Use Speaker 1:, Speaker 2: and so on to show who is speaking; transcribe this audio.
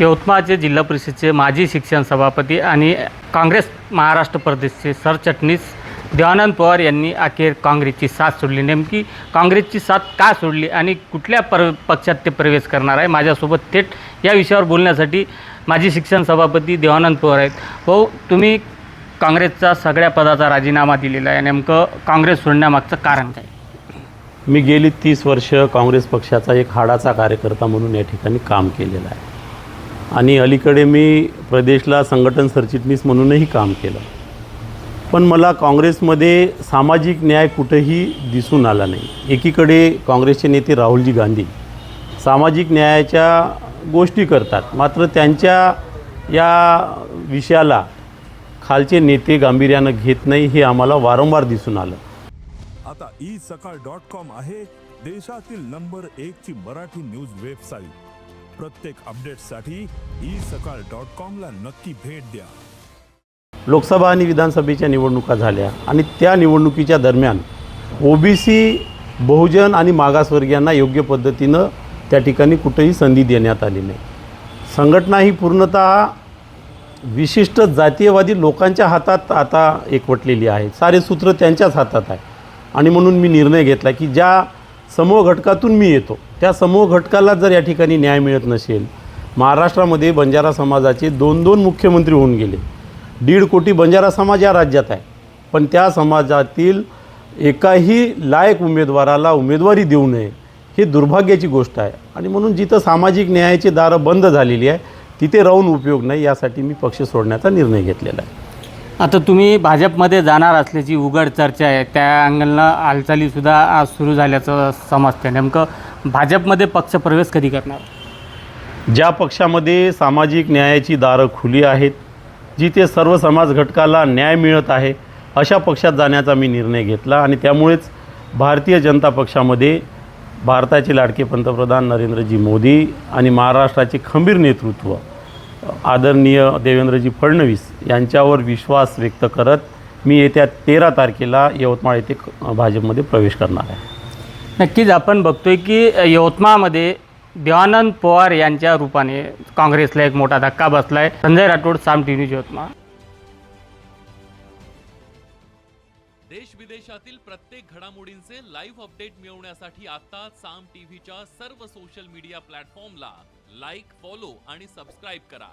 Speaker 1: यवतमाळचे जिल्हा परिषदचे माजी शिक्षण सभापती आणि काँग्रेस महाराष्ट्र प्रदेशचे सरचटणीस देवानंद पवार यांनी अखेर काँग्रेसची साथ सोडली. नेमकी काँग्रेसची साथ का सोडली आणि कुठल्या पर पक्षात ते प्रवेश करणार आहे? माझ्यासोबत थेट या विषयावर बोलण्यासाठी माजी शिक्षण सभापती देवानंद पवार आहेत. भाऊ तुम्ही काँग्रेसचा सगळ्या पदाचा राजीनामा दिलेला आहे. नेमकं काँग्रेस सोडण्यामागचं कारण काय?
Speaker 2: मी गेली तीस वर्ष काँग्रेस पक्षाचा एक हाडाचा कार्यकर्ता म्हणून या ठिकाणी काम केलेलं आहे. आणि अलीकडे मी प्रदेशला संघटन सरचिटणीस म्हणूनही काम केलं. पण मला काँग्रेसमध्ये सामाजिक न्याय कुठंही दिसून आला नाही. एकीकडे काँग्रेसचे नेते राहुलजी गांधी सामाजिक न्यायाच्या गोष्टी करतात. मात्र त्यांच्या या विषयाला खालचे नेते गांभीर्यानं घेत नाही हे आम्हाला वारंवार दिसून आलं.
Speaker 3: आता ई सकाळ डॉट कॉम आहे देशातील नंबर एकची मराठी न्यूज वेबसाईट प्रत्येक अपडेटसाठी ई सकाळ डॉट कॉमला नक्की भेट द्या.
Speaker 2: लोकसभा आणि विधानसभेच्या निवडणुका झाल्या आणि त्या निवडणुकीच्या दरम्यान ओबीसी बहुजन आणि मागासवर्गीयांना योग्य पद्धतीनं त्या ठिकाणी कुठेही संधी देण्यात आली नाही. संघटना ही पूर्णतः विशिष्ट जातीयवादी लोकांच्या हातात आता एकवटलेली आहे. सारे सूत्र त्यांच्याच हातात आहे. आणि म्हणून मी निर्णय घेतला की ज्या समूह घटकातून मी येतो त्या समूह घटकाला जर या ठिकाणी न्याय मिळत नसेल महाराष्ट्रामध्ये बंजारा समाजाचे दोन दोन मुख्यमंत्री होऊन गेले. दीड कोटी बंजारा समाज या राज्यात आहे. पण त्या समाजातील एकाही लायक उमेदवाराला उमेदवारी देऊ नये ही दुर्भाग्याची गोष्ट आहे. आणि म्हणून जिथं सामाजिक न्यायाची दारं बंद झालेली आहे तिथे राहून उपयोग नाही यासाठी मी पक्ष सोडण्याचा निर्णय घेतलेला आहे.
Speaker 1: आता तुम्ही भाजपमध्ये जाणार असल्याची उघड चर्चा आहे. त्या अंगलनं हालचालीसुद्धा आज सुरू झाल्याचं समजतं नेमकं भाजपमध्ये पक्ष प्रवेश कधी करणार?
Speaker 2: ज्या पक्षामध्ये सामाजिक न्यायाची दारं खुली आहेत जिथे सर्व समाज घटकाला न्याय मिळत आहे अशा पक्षात जाण्याचा मी निर्णय घेतला आणि त्यामुळेच भारतीय जनता पक्षामध्ये भारताचे लाडके पंतप्रधान नरेंद्रजी मोदी आणि महाराष्ट्राचे खंबीर नेतृत्व आदरणीय देवेंद्रजी फडणवीस यांच्यावर विश्वास व्यक्त करत मी येत्या तेरा तारखेला यवतमाळ येथे भाजपमध्ये प्रवेश करणार आहे.
Speaker 1: नक्कीच आपण बघतोय की यवतमाळमध्ये देवानंद पवार यांच्या रूपाने काँग्रेसला एक मोठा धक्का बसला आहे संजय राठोड साम टी न्यूज यवतमाळ.
Speaker 4: देश विदेशातील प्रत्येक घडामोडींचे लाईव्ह अपडेट मिळवण्यासाठी आता साम टीव्हीच्या सर्व सोशल मीडिया प्लॅटफॉर्मला लाईक फॉलो आणि सबस्क्राईब करा.